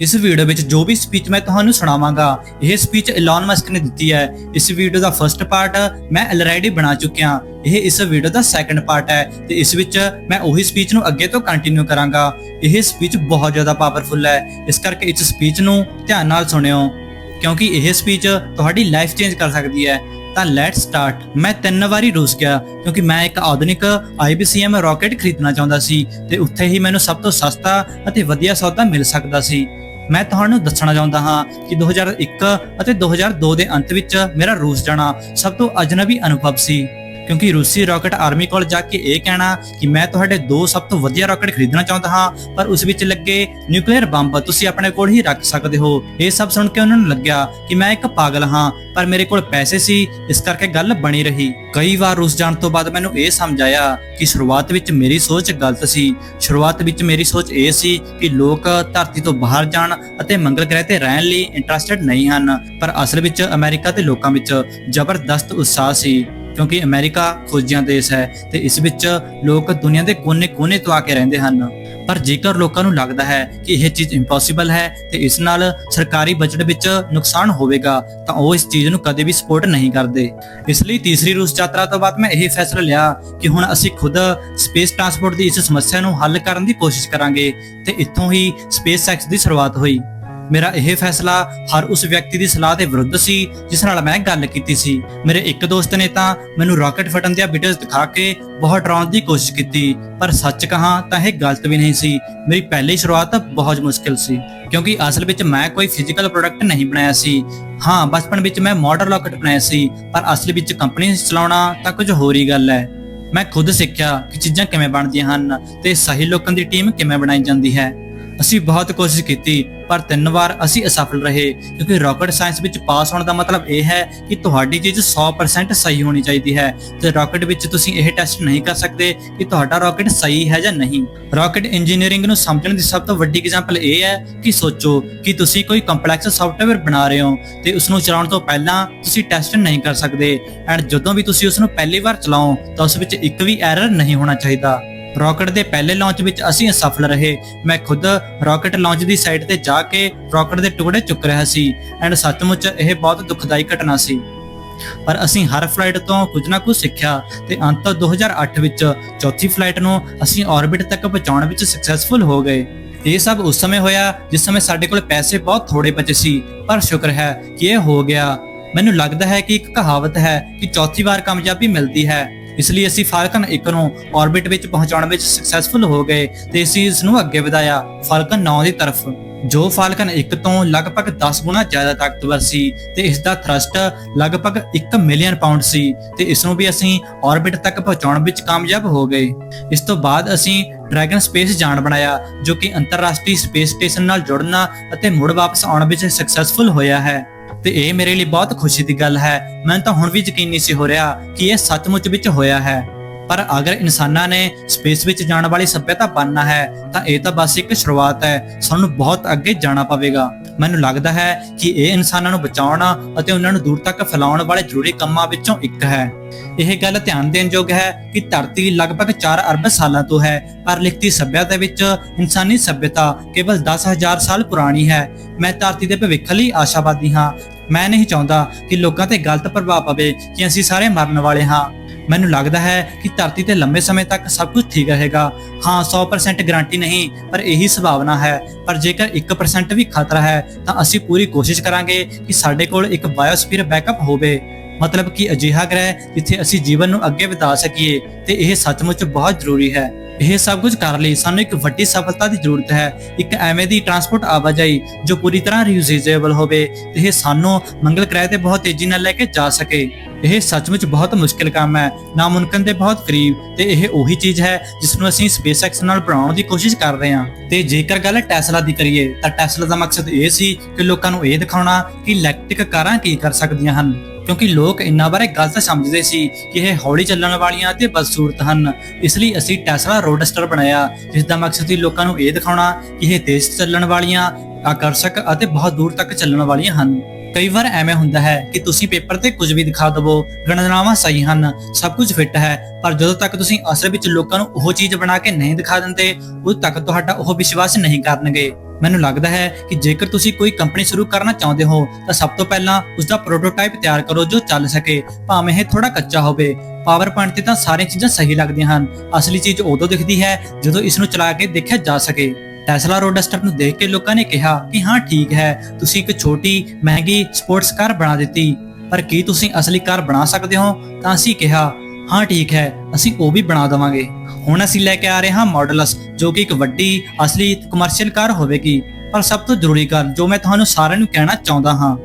ਇਸ ਵੀਡੀਓ ਵਿੱਚ ਜੋ ਵੀ ਸਪੀਚ ਮੈਂ ਤੁਹਾਨੂੰ ਸੁਣਾਵਾਂਗਾ, ਇਹ ਸਪੀਚ ਇਲਨ ਮਸਕ ਨੇ ਦਿੱਤੀ ਹੈ। ਇਸ ਵੀਡੀਓ ਦਾ ਫਰਸਟ ਪਾਰਟ ਮੈਂ ਆਲਰੇਡੀ ਬਣਾ ਚੁੱਕਿਆ। ਇਹ ਇਸ ਵੀਡੀਓ ਦਾ ਸੈਕੰਡ ਪਾਰਟ ਹੈ ਤੇ ਇਸ ਵਿੱਚ ਮੈਂ ਉਹੀ ਸਪੀਚ ਨੂੰ ਅੱਗੇ ਤੋਂ ਕੰਟੀਨਿਊ ਕਰਾਂਗਾ। ਇਹ ਸਪੀਚ ਬਹੁਤ ਜ਼ਿਆਦਾ ਪਾਵਰਫੁਲ ਹੈ। ਇਸ ਕਰਕੇ ਇਸ ਸਪੀਚ ਨੂੰ ਧਿਆਨ ਨਾਲ ਸੁਣਿਓ, ਕਿਉਂਕਿ ਇਹ ਸਪੀਚ ਤੁਹਾਡੀ ਲਾਈਫ ਚੇਂਜ ਕਰ ਸਕਦੀ ਹੈ। ਤਾਂ ਲੈਟਸ ਸਟਾਰਟ ਮੈਂ ਤਿੰਨ ਵਾਰੀ ਰੂਸ ਗਿਆ, ਕਿਉਂਕਿ ਮੈਂ ਇੱਕ ਆਧੁਨਿਕ IBCM ਰਾਕੇਟ ਖਰੀਦਣਾ ਚਾਹੁੰਦਾ ਸੀ ਤੇ ਉੱਥੇ ਹੀ ਮੈਨੂੰ ਸਭ ਤੋਂ ਸਸਤਾ ਅਤੇ ਵਧੀਆ ਸੌਦਾ ਮਿਲ ਸਕਦਾ ਸੀ। ਮੈਂ ਤੁਹਾਨੂੰ ਦੱਸਣਾ ਚਾਹੁੰਦਾ ਹਾਂ ਕਿ 2001 ਅਤੇ 2002 ਦੇ ਅੰਤ ਵਿੱਚ ਮੇਰਾ ਰੂਸ ਜਾਣਾ ਸਭ ਤੋਂ ਅਜਨਬੀ ਅਨੁਭਵ ਸੀ। ਕਿਉਂਕਿ ਰੂਸੀ ਰਾਕੇਟ ਆਰਮੀ ਕੋਲ ਜਾ ਕੇ ਇਹ ਕਹਿਣਾ ਕਿ ਮੈਂ ਤੁਹਾਡੇ ਦੋ ਸਭ ਤੋਂ ਵਧੀਆ ਰਾਕੇਟ ਖਰੀਦਣਾ ਚਾਹੁੰਦਾ ਹਾਂ, ਪਰ ਉਸ ਵਿੱਚ ਲੱਗੇ ਨਿਊਕਲੀਅਰ ਬੰਬ ਤੁਸੀਂ ਆਪਣੇ ਕੋਲ ਹੀ ਰੱਖ ਸਕਦੇ ਹੋ। ਇਹ ਸਭ ਸੁਣ ਕੇ ਉਹਨਾਂ ਨੂੰ ਲੱਗਿਆ ਕਿ ਮੈਂ ਇੱਕ ਪਾਗਲ ਹਾਂ, ਪਰ ਮੇਰੇ ਕੋਲ ਪੈਸੇ ਸੀ, ਇਸ ਕਰਕੇ ਗੱਲ ਬਣੀ ਰਹੀ। ਕਈ ਵਾਰ ਰੂਸ ਜਾਣ ਤੋਂ ਬਾਅਦ ਮੈਨੂੰ ਇਹ ਸਮਝ ਆਇਆ ਕਿ ਸ਼ੁਰੂਆਤ ਵਿੱਚ ਮੇਰੀ ਸੋਚ ਗਲਤ ਸੀ। ਸ਼ੁਰੂਆਤ ਵਿੱਚ ਮੇਰੀ ਸੋਚ ਇਹ ਸੀ ਕਿ ਲੋਕ ਧਰਤੀ ਤੋਂ ਬਾਹਰ ਜਾਣ ਅਤੇ ਮੰਗਲ ਗ੍ਰਹਿ ਤੇ ਰਹਿਣ ਲਈ ਇੰਟਰਸਟਿਡ ਨਹੀਂ ਹਨ, ਪਰ ਅਸਲ ਵਿੱਚ ਅਮਰੀਕਾ ਦੇ ਲੋਕਾਂ ਵਿੱਚ ਜ਼ਬਰਦਸਤ ਉਤਸ਼ਾਹ ਸੀ। ਕਿਉਂਕਿ ਅਮਰੀਕਾ ਖੋਜੀਆਂ ਦੇਸ਼ ਹੈ ਤੇ ਇਸ ਵਿੱਚ ਲੋਕ ਦੁਨੀਆ ਦੇ ਕੋਨੇ-ਕੋਨੇ ਤੋਂ ਆ ਕੇ ਰਹਿੰਦੇ ਹਨ। ਪਰ ਜੇਕਰ ਲੋਕਾਂ ਨੂੰ ਲੱਗਦਾ ਹੈ ਕਿ ਇਹ ਚੀਜ਼ ਇੰਪੋਸੀਬਲ ਹੈ ਤੇ ਇਸ ਨਾਲ ਸਰਕਾਰੀ ਬਜਟ ਵਿੱਚ ਨੁਕਸਾਨ ਹੋਵੇਗਾ, ਤਾਂ ਉਹ ਇਸ ਚੀਜ਼ ਨੂੰ ਕਦੇ ਵੀ ਸਪੋਰਟ ਨਹੀਂ ਕਰਦੇ। ਇਸ ਲਈ ਤੀਸਰੀ ਰੂਸ ਯਾਤਰਾ ਤੋਂ ਬਾਅਦ ਮੈਂ ਇਹ ਫੈਸਲਾ ਲਿਆ ਕਿ ਹੁਣ ਅਸੀਂ ਖੁਦ ਸਪੇਸ ਟਰਾਂਸਪੋਰਟ ਦੀ ਇਸ ਸਮੱਸਿਆ ਨੂੰ ਹੱਲ ਕਰਨ ਦੀ ਕੋਸ਼ਿਸ਼ ਕਰਾਂਗੇ ਤੇ ਇੱਥੋਂ ਹੀ ਸਪੇਸ ਐਕਸ ਦੀ ਸ਼ੁਰੂਆਤ ਹੋਈ। ਮੇਰਾ ਇਹ ਫੈਸਲਾ ਹਰ ਉਸ ਵਿਅਕਤੀ ਦੀ ਸਲਾਹ ਦੇ ਵਿਰੁੱਧ ਸੀ, ਜਿਸ ਨਾਲ ਮੈਂ ਗੱਲ ਕੀਤੀ ਸੀ। ਮੇਰੇ ਇੱਕ ਦੋਸਤ ਨੇ ਤਾਂ ਮੈਨੂੰ ਰਾਕੇਟ ਫਟਣ ਦੀਆਂ ਵੀਡੀਓਜ਼ ਦਿਖਾ ਕੇ ਬਹੁਤ ਡਰਾਉਣ ਦੀ ਕੋਸ਼ਿਸ਼ ਕੀਤੀ, ਪਰ ਸੱਚ ਕਹਾਂ ਤਾਂ ਇਹ ਗਲਤ ਵੀ ਨਹੀਂ ਸੀ। ਮੇਰੀ ਪਹਿਲੀ ਸ਼ੁਰੂਆਤ ਬਹੁਤ ਮੁਸ਼ਕਿਲ ਸੀ, ਕਿਉਂਕਿ ਅਸਲ ਵਿੱਚ ਮੈਂ ਕੋਈ ਫਿਜ਼ੀਕਲ ਪ੍ਰੋਡਕਟ ਨਹੀਂ ਬਣਾਇਆ ਸੀ। ਹਾਂ, ਬਚਪਨ ਵਿੱਚ ਮੈਂ ਮਾਡਲ ਰਾਕੇਟ ਬਣਾਇਆ ਸੀ, ਪਰ ਅਸਲ ਵਿੱਚ ਕੰਪਨੀ ਚਲਾਉਣਾ ਤਾਂ ਕੁਝ ਹੋਰ ਹੀ ਗੱਲ ਹੈ। ਮੈਂ ਖੁਦ ਸਿੱਖਿਆ ਕਿ ਚੀਜ਼ਾਂ ਕਿਵੇਂ ਬਣਦੀਆਂ ਹਨ ਤੇ ਸਹੀ ਲੋਕਾਂ ਦੀ ਟੀਮ ਕਿਵੇਂ ਬਣਾਈ ਜਾਂਦੀ ਹੈ। ਅਸੀਂ ਬਹੁਤ ਕੋਸ਼ਿਸ਼ ਕੀਤੀ, ਪਰ ਤਿੰਨ ਵਾਰ ਅਸੀਂ ਅਸਫਲ ਰਹੇ, ਕਿਉਂਕਿ ਰਾਕੇਟ ਸਾਇੰਸ ਵਿੱਚ ਪਾਸ ਹੋਣ ਦਾ ਮਤਲਬ ਇਹ ਹੈ ਕਿ ਤੁਹਾਡੀ ਚੀਜ਼ 100% ਸਹੀ ਹੋਣੀ ਚਾਹੀਦੀ ਹੈ। ਤੇ ਰਾਕੇਟ ਵਿੱਚ ਤੁਸੀਂ ਇਹ ਟੈਸਟ ਨਹੀਂ ਕਰ ਸਕਦੇ ਕਿ ਤੁਹਾਡਾ ਰਾਕੇਟ ਸਹੀ ਹੈ ਜਾਂ ਨਹੀਂ। ਰਾਕੇਟ ਇੰਜੀਨੀਅਰਿੰਗ ਨੂੰ ਸਮਝਣ ਦੀ ਸਭ ਤੋਂ ਵੱਡੀ ਐਗਜ਼ਾਮਪਲ ਇਹ ਹੈ ਕਿ ਸੋਚੋ ਕਿ ਤੁਸੀਂ ਕੋਈ ਕੰਪਲੈਕਸ ਸੌਫਟਵੇਅਰ ਬਣਾ ਰਹੇ ਹੋ ਤੇ ਉਸ ਨੂੰ ਚਲਾਉਣ ਤੋਂ ਪਹਿਲਾਂ ਤੁਸੀਂ ਟੈਸਟ ਨਹੀਂ ਕਰ ਸਕਦੇ। ਐਂਡ ਜਦੋਂ ਵੀ ਤੁਸੀਂ ਉਸ ਨੂੰ ਪਹਿਲੀ ਵਾਰ ਚਲਾਓ, ਤਾਂ ਉਸ ਵਿੱਚ ਇੱਕ ਵੀ ਐਰਰ ਨਹੀਂ ਹੋਣਾ ਚਾਹੀਦਾ। ਰਾਕੇਟ ਦੇ ਪਹਿਲੇ ਲਾਂਚ ਵਿੱਚ ਅਸੀਂ ਅਸਫਲ ਰਹੇ। ਮੈਂ ਖੁਦ ਰਾਕੇਟ ਲਾਂਚ ਦੀ ਸਾਈਟ ਤੇ ਜਾ ਕੇ ਰਾਕੇਟ ਦੇ ਟੁਕੜੇ ਚੁੱਕ ਰਿਹਾ ਸੀ ਐਂਡ ਸੱਚਮੁੱਚ ਇਹ ਬਹੁਤ ਦੁਖਦਾਈ ਘਟਨਾ ਸੀ। ਪਰ ਅਸੀਂ ਹਰ ਫਲਾਈਟ ਤੋਂ ਕੁਝ ਨਾ ਕੁਝ ਸਿੱਖਿਆ ਤੇ ਅੰਤ 2008 ਵਿੱਚ ਚੌਥੀ ਫਲਾਈਟ ਨੂੰ ਅਸੀਂ ਆਰਬਿਟ ਤੱਕ ਪਹੁੰਚਾਉਣ ਵਿੱਚ ਸਕਸੈਸਫੁਲ ਹੋ ਗਏ। ਇਹ ਸਭ ਉਸ ਸਮੇਂ ਹੋਇਆ ਜਿਸ ਸਮੇਂ ਸਾਡੇ ਕੋਲ ਪੈਸੇ ਬਹੁਤ ਥੋੜੇ ਬਚੇ ਸੀ, ਪਰ ਸ਼ੁਕਰ ਹੈ ਕਿ ਇਹ ਹੋ ਗਿਆ। ਮੈਨੂੰ ਲੱਗਦਾ ਹੈ ਕਿ ਇੱਕ ਕਹਾਵਤ ਹੈ ਕਿ ਚੌਥੀ ਵਾਰ ਕਾਮਯਾਬੀ ਮਿਲਦੀ ਹੈ। ਇਸ ਲਈ ਅਸੀਂ ਫਾਲਕਨ 1 ਨੂੰ ਆਰਬਿਟ ਵਿੱਚ ਪਹੁੰਚਾਉਣ ਵਿੱਚ ਸਕਸੈਸਫੁਲ ਹੋ ਗਏ ਤੇ ਅਸੀਂ ਇਸ ਨੂੰ ਅੱਗੇ ਵਧਾਇਆ ਫਾਲਕਨ 9 ਦੀ ਤਰਫ। ਜੋ ਫਾਲਕਨ 1 ਤੋਂ ਲਗਭਗ 10 ਗੁਣਾ ਜ਼ਿਆਦਾ ਤਾਕਤਵਰ ਸੀ ਤੇ ਇਸ ਦਾ ਥਰਸਟ ਲਗਭਗ 1 ਮਿਲੀਅਨ ਪਾਉਂਡ ਸੀ ਤੇ ਇਸ ਨੂੰ ਵੀ ਅਸੀਂ ਆਰਬਿਟ ਤੱਕ ਪਹੁੰਚਾਉਣ ਵਿੱਚ ਕਾਮਯਾਬ ਹੋ ਗਏ। ਇਸ ਤੋਂ ਬਾਅਦ ਅਸੀਂ ਡਰੈਗਨ ਸਪੇਸ ਜਾਣ ਬਣਾਇਆ, ਜੋ ਕਿ ਅੰਤਰਰਾਸ਼ਟਰੀ ਸਪੇਸ ਸਟੇਸ਼ਨ ਨਾਲ ਜੁੜਨਾ ਅਤੇ ਮੁੜ ਵਾਪਸ ਆਉਣ ਵਿੱਚ ਸਕਸੈਸਫੁਲ ਹੋਇਆ ਹੈ। ਤੇ ਇਹ ਮੇਰੇ ਲਈ ਬਹੁਤ ਖੁਸ਼ੀ ਦੀ ਗੱਲ ਹੈ। ਮੈਨੂੰ ਤਾਂ ਹੁਣ ਵੀ ਯਕੀਨ ਨਹੀਂ ਸੀ ਹੋ ਰਿਹਾ ਕਿ ਇਹ ਸੱਚਮੁੱਚ ਵਿੱਚ ਹੋਇਆ ਹੈ। ਪਰ ਅਗਰ ਇਨਸਾਨਾਂ ਨੇ ਸਪੇਸ ਵਿੱਚ ਜਾਣ ਵਾਲੀ ਸਭਿਅਤਾ ਬਣਨਾ ਹੈ, ਤਾਂ ਇਹ ਤਾਂ ਬਸ ਇੱਕ ਸ਼ੁਰੂਆਤ ਹੈ। ਸਾਨੂੰ ਬਹੁਤ ਅੱਗੇ ਜਾਣਾ ਪਵੇਗਾ। ਮੈਨੂੰ ਲੱਗਦਾ ਹੈ ਕਿ ਇਹ ਇਨਸਾਨਾਂ ਨੂੰ ਬਚਾਉਣਾ ਅਤੇ ਉਹਨਾਂ ਨੂੰ ਦੂਰ ਤੱਕ ਫੈਲਾਉਣ ਵਾਲੇ ਜ਼ਰੂਰੀ ਕੰਮਾਂ ਵਿੱਚੋਂ ਇੱਕ ਹੈ। ਇਹ ਗੱਲ ਧਿਆਨ ਦੇਣ ਯੋਗ ਹੈ ਕਿ ਧਰਤੀ ਲਗਭਗ 4 ਅਰਬ ਸਾਲਾਂ ਤੋਂ ਹੈ, ਪਰ ਲਿਖਤੀ ਸਭਿਅਤਾ ਵਿੱਚ ਇਨਸਾਨੀ ਸਭਿਅਤਾ ਕੇਵਲ 10000 ਸਾਲ ਪੁਰਾਣੀ ਹੈ। ਮੈਂ ਧਰਤੀ ਦੇ ਭਵਿੱਖ ਲਈ ਆਸ਼ਾਵਾਦੀ ਹਾਂ ਮੈਂ ਨਹੀਂ ਚਾਹੁੰਦਾ ਕਿ ਲੋਕਾਂ ਤੇ ਗਲਤ ਪ੍ਰਭਾਵ ਪਵੇ ਕਿ ਅਸੀਂ ਸਾਰੇ ਮਰਨ ਵਾਲੇ ਹਾਂ। ਮੈਨੂੰ ਲੱਗਦਾ ਹੈ ਕਿ ਧਰਤੀ ਤੇ ਲੰਬੇ ਸਮੇਂ ਤੱਕ ਸਭ ਕੁਝ ਠੀਕ ਰਹੇਗਾ। ਹਾਂ 100% ਗਾਰੰਟੀ ਨਹੀਂ, ਪਰ ਇਹੀ ਸੰਭਾਵਨਾ ਹੈ। ਪਰ ਜੇਕਰ 1% ਵੀ ਖਤਰਾ ਹੈ, ਤਾਂ ਅਸੀਂ ਪੂਰੀ ਕੋਸ਼ਿਸ਼ ਕਰਾਂਗੇ ਕਿ ਸਾਡੇ ਕੋਲ ਇੱਕ ਬਾਇਓਸਫੀਅਰ ਬੈਕਅਪ ਹੋਵੇ। ਮਤਲਬ ਕਿ ਅਜਿਹਾ ਗ੍ਰਹਿ ਜਿੱਥੇ ਅਸੀਂ ਜੀਵਨ ਨੂੰ ਅੱਗੇ ਵਧਾ ਸਕੀਏ, ਤੇ ਇਹ ਸੱਚਮੁੱਚ ਬਹੁਤ ਜ਼ਰੂਰੀ ਹੈ। ਇਹ ਸਭ ਕੁਝ ਕਰਨ ਲਈ ਸਾਨੂੰ ਇੱਕ ਵੱਡੀ ਸਫਲਤਾ ਦੀ ਜ਼ਰੂਰਤ ਹੈ। ਇੱਕ ਐਵੇਂ ਦੀ ਟਰਾਂਸਪੋਰਟ ਆਵਾਜਾਈ ਜੋ ਪੂਰੀ ਤਰ੍ਹਾਂ ਰੀਯੂਜ਼ੇਬਲ ਹੋਵੇ ਤੇ ਇਹ ਸਾਨੂੰ ਮੰਗਲ ਗ੍ਰਹਿ ਤੇ ਬਹੁਤ ਤੇਜ਼ੀ ਨਾਲ ਲੈ ਕੇ ਜਾ ਸਕੇ। ਇਹ ਸੱਚਮੁੱਚ ਬਹੁਤ ਮੁਸ਼ਕਿਲ ਕੰਮ ਹੈ। ਨਾਮੁਮਕਿਨ ਦੇ ਬਹੁਤ ਕਰੀਬ ਤੇ ਇਹ ਉਹੀ ਚੀਜ਼ ਹੈ ਜਿਸ ਨੂੰ ਅਸੀਂ SpaceX ਨਾਲ ਬਣਾਉਣ ਦੀ ਕੋਸ਼ਿਸ਼ ਕਰ ਰਹੇ ਹਾਂ। ਤੇ ਜੇਕਰ ਗੱਲ ਟੈਸਲਾ ਦੀ ਕਰੀਏ ਤਾਂ ਟੈਸਲਾ ਦਾ ਮਕਸਦ ਇਹ ਸੀ ਕਿ ਲੋਕਾਂ ਨੂੰ ਇਹ ਦਿਖਾਉਣਾ ਕਿ ਇਲੈਕਟ੍ਰਿਕ ਕਾਰਾਂ ਕੀ ਕਰ ਸਕਦੀਆਂ ਹਨ। ਕਿਉਂਕਿ ਲੋਕ ਇਹਨਾਂ ਬਾਰੇ ਗਲਤ ਸਮਝਦੇ ਸੀ ਕਿ ਇਹ ਹੌਲੀ ਚੱਲਣ ਵਾਲੀਆਂ ਤੇ ਬਦਸੂਰਤ ਹਨ। ਇਸ ਲਈ ਅਸੀਂ ਟੈਸਲਾ ਰੋਡਸਟਰ ਬਣਾਇਆ ਜਿਸ ਦਾ ਮਕਸਦ ਸੀ ਲੋਕਾਂ ਨੂੰ ਇਹ ਦਿਖਾਉਣਾ ਕਿ ਇਹ ਤੇਜ਼ ਚੱਲਣ ਵਾਲੀਆਂ, ਆਕਰਸ਼ਕ ਅਤੇ ਬਹੁਤ ਦੂਰ ਤੱਕ ਚੱਲਣ ਵਾਲੀਆਂ ਹਨ। ਕਈ ਵਾਰ ਐਵੇਂ ਹੁੰਦਾ ਹੈ ਕਿ ਤੁਸੀਂ ਪੇਪਰ ਤੇ ਕੁਝ ਵੀ ਦਿਖਾ ਦਵੋ, ਗਣਨਾਵਾਂ ਸਹੀ ਹਨ, ਸਭ ਕੁਝ ਫਿੱਟ ਹੈ, ਪਰ ਜਦੋਂ ਤੱਕ ਤੁਸੀਂ ਅਸਲ ਵਿੱਚ ਲੋਕਾਂ ਨੂੰ ਉਹ ਚੀਜ਼ ਬਣਾ ਕੇ ਨਹੀਂ ਦਿਖਾ ਦਿੰਦੇ, ਉਦੋਂ ਤੱਕ ਤੁਹਾਡਾ ਉਹ ਵਿਸ਼ਵਾਸ ਨਹੀਂ ਕਰਨਗੇ। ਮੈਨੂੰ ਲੱਗਦਾ ਹੈ ਕਿ ਜੇਕਰ ਤੁਸੀਂ ਕੋਈ ਕੰਪਨੀ ਸ਼ੁਰੂ ਕਰਨਾ ਚਾਹੁੰਦੇ ਹੋ, ਤਾਂ ਸਭ ਤੋਂ ਪਹਿਲਾਂ ਉਸ ਦਾ ਪ੍ਰੋਟੋਟਾਈਪ ਤਿਆਰ ਕਰੋ ਜੋ ਚੱਲ ਸਕੇ, ਭਾਵੇਂ ਇਹ ਥੋੜਾ ਕੱਚਾ ਹੋਵੇ। ਪਾਵਰ ਪੁਆਇੰਟ ਤੇ ਤਾਂ ਸਾਰੀਆਂ ਚੀਜ਼ਾਂ ਸਹੀ ਲੱਗਦੀਆਂ ਹਨ। ਅਸਲੀ ਚੀਜ਼ ਉਦੋਂ ਦਿਖਦੀ ਹੈ ਜਦੋਂ ਇਸ ਨੂੰ ਚਲਾ ਕੇ ਦੇਖਿਆ ਜਾ ਸਕੇ। ਟੈਸਲਾ ਰੋਡਸਟਰ ਨੂੰ ਦੇਖ ਕੇ ਲੋਕਾਂ ਨੇ ਕਿਹਾ ਕਿ ਹਾਂ, ਠੀਕ ਹੈ, ਤੁਸੀਂ ਇੱਕ ਛੋਟੀ, ਮਹਿੰਗੀ ਸਪੋਰਟਸ ਕਾਰ ਬਣਾ ਦਿੱਤੀ, ਪਰ ਕੀ ਤੁਸੀਂ ਅਸਲੀ ਕਾਰ ਬਣਾ ਸਕਦੇ ਹੋ? ਤਾਂ ਅਸੀਂ ਕਿਹਾ, ਹਾਂ, ਠੀਕ ਹੈ, ਅਸੀਂ ਉਹ ਵੀ ਬਣਾ ਦਵਾਂਗੇ। ਹੁਣ ਅਸੀਂ ਲੈ ਕੇ ਆ ਰਹੇ ਹਾਂ ਮਾਡਲਸ, ਜੋ ਕਿ ਇੱਕ ਵੱਡੀ, ਅਸਲੀ ਕਮਰਸ਼ੀਅਲ ਕਾਰ ਹੋਵੇਗੀ। ਪਰ ਸਭ ਤੋਂ ਜ਼ਰੂਰੀ ਗੱਲ, ਜੋ ਮੈਂ ਤੁਹਾਨੂੰ ਸਾਰਿਆਂ ਨੂੰ ਕਹਿਣਾ ਚਾਹੁੰਦਾ ਹਾਂ,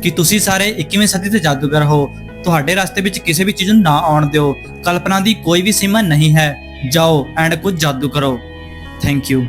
ਕਿ ਤੁਸੀਂ ਸਾਰੇ 21ਵੀਂ ਸਦੀ ਦੇ ਜਾਦੂਗਰ ਹੋ। ਤੁਹਾਡੇ ਰਸਤੇ ਵਿੱਚ ਕਿਸੇ ਵੀ ਚੀਜ਼ ਨੂੰ ਨਾ ਆਉਣ ਦਿਓ। ਕਲਪਨਾ ਦੀ ਕੋਈ ਵੀ ਸੀਮਾ ਨਹੀਂ ਹੈ। ਜਾਓ ਐਂਡ ਕੁਝ ਜਾਦੂ ਕਰੋ। Thank you.